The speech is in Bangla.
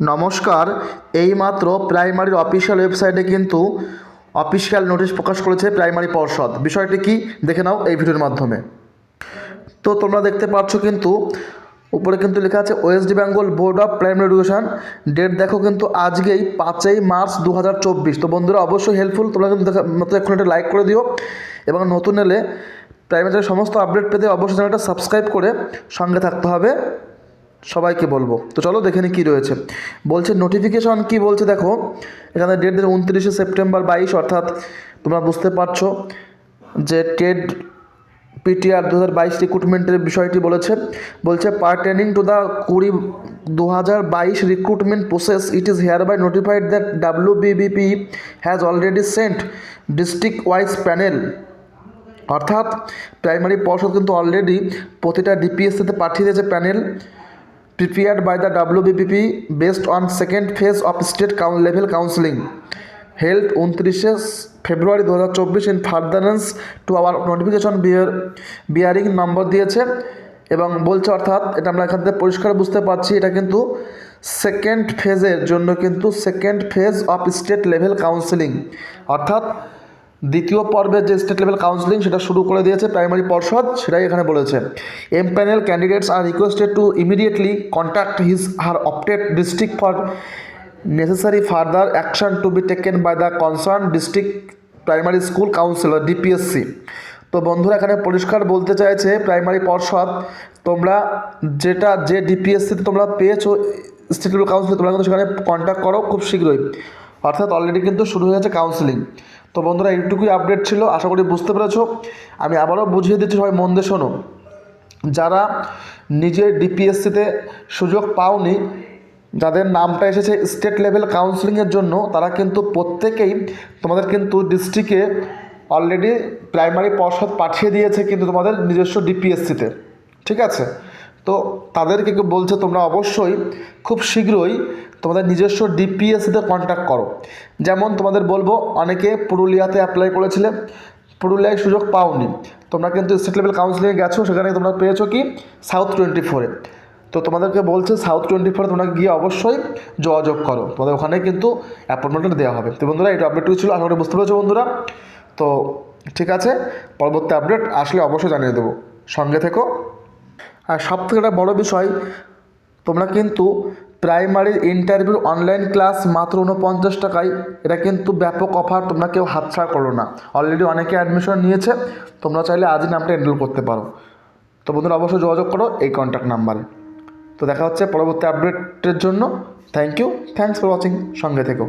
নমস্কার, এইমাত্র প্রাইমারির অফিসিয়াল ওয়েবসাইটে কিন্তু অফিসিয়াল নোটিশ প্রকাশ করেছে প্রাইমারি পর্ষদ। বিষয়টি কি? দেখে নাও এই ভিডিওর মাধ্যমে। তো তোমরা দেখতে পাচ্ছ কিন্তু, উপরে কিন্তু লেখা আছে West Bengal board of primary education. Date দেখো কিন্তু আজকেই পাঁচই মার্চ দু হাজার চব্বিশ। তো বন্ধুরা, অবশ্যই হেল্পফুল তোমরা কিন্তু মতো এখন একটা লাইক করে দিও। এবং নতুন এলে প্রাইমারির সমস্ত আপডেট পেতে অবশ্যই চ্যানেলটা সাবস্ক্রাইব করে সঙ্গে থাকতে হবে। সবাইকে বলব। তো চলো দেখে নি কী রয়েছে। বলছে নোটিফিকেশন কি? বলছে, দেখো, এখানে ডেট দিন উনত্রিশে সেপ্টেম্বর বাইশ, অর্থাৎ তোমরা বুঝতে পারছ যে টেড পিটিআর দু হাজার বাইশ রিক্রুটমেন্টের বিষয়টি বলেছে। বলছে পার্টেনিং টু দ্য কুড়ি দু হাজার বাইশ recruitment process it is here by notified that W BBP has already sent district wise panel অর্থাৎ প্রাইমারি পর্ষদ কিন্তু অলরেডি প্রতিটা ডিপিএসসিতে পাঠিয়ে দিয়েছে panel prepared by the WBBPP based on second phase of state coun level counselling held উনত্রিশে ফেব্রুয়ারি দু হাজার চব্বিশ in furtherance to our notification bear bearing number দিয়েছে এবং বলছে অর্থাৎ এটা আমরা এখান থেকে পরিষ্কার বুঝতে পারছি, এটা কিন্তু সেকেন্ড ফেজের জন্য কিন্তু second phase of state level counselling অর্থাৎ দ্বিতীয় পর্বের যে স্টেট লেভেল কাউন্সিলিং সেটা শুরু করে দিয়েছে প্রাইমারি পর্ষদ, সেটাই এখানে বলেছে। Empanel candidates are requested to immediately contact his her opted district for necessary further action to be taken by the concern district primary school councillor DPSC তো বন্ধুরা, এখানে পরিষ্কার বলতে চাইছে প্রাইমারি পর্ষদ, তোমরা যেটা, যে ডিপিএসসিতে তোমরা পেয়েছ স্টেট কাউন্সিল তোমরা কিন্তু সেখানে কন্ট্যাক্ট করো খুব শীঘ্রই। অর্থাৎ অলরেডি কিন্তু শুরু হয়ে গেছে কাউন্সিলিং তো বন্ধুরা এইটুকুই আপডেট ছিল, আশা করি বুঝতে পেরেছ। আমি আবারও বুঝিয়ে দিচ্ছি, সবাই মন দিয়ে শোনো। যারা নিজের ডিপিএসসিতে সুযোগ পাওনি, যাদের নামটা এসেছে স্টেট লেভেল কাউন্সিলিংয়ের জন্য, তারা কিন্তু প্রত্যেকেই তোমাদের কিন্তু ডিস্ট্রিক্টে অলরেডি প্রাইমারি পর্ষদ পাঠিয়ে দিয়েছে কিন্তু তোমাদের নিজস্ব ডিপিএসসিতে ঠিক আছে? তো তাদেরকে বলছে তোমরা অবশ্যই খুব শীঘ্রই তোমাদের নিজস্ব ডিপিএসসিতে কন্ট্যাক্ট করো। যেমন তোমাদের বলব, অনেকে পুরুলিয়াতে অ্যাপ্লাই করেছিলে, পুরুলিয়ায় সুযোগ পাওনি। তোমরা কিন্তু স্টেট লেভেল কাউন্সিলিংয়ে গেছো, সেখানে তোমরা পেয়েছ কি? সাউথ টোয়েন্টি ফোরে তো তোমাদেরকে বলছে সাউথ টোয়েন্টি ফোরে তোমরা গিয়ে অবশ্যই যোগাযোগ করো। তোমাদের ওখানে কিন্তু অ্যাপয়েন্টমেন্টটা দেওয়া হবে। তো বন্ধুরা, এটা আপডেটটুকু ছিল আশা করি বুঝতে পেরেছ বন্ধুরা। তো ঠিক আছে, পরবর্তী আপডেট আসলে অবশ্যই জানিয়ে দেবো। সঙ্গে থেকো। আর সব থেকে একটা বড়ো বিষয়, তোমরা কিন্তু প্রাইমারির ইন্টারভিউ অনলাইন ক্লাস মাত্র উনপঞ্চাশ টাকায়, এটা কিন্তু ব্যাপক অফার তোমরা কেউ হাতছাড়া করো না। অলরেডি অনেকে অ্যাডমিশন নিয়েছে, তোমরা চাইলে আজই নামটা এনরোল করতে পারো। তো বন্ধুরা, অবশ্যই যোগাযোগ করো এই কন্ট্যাক্ট নাম্বারে তো দেখা হচ্ছে পরবর্তী আপডেটের জন্য। Thank you thanks for watching সঙ্গে থেকো।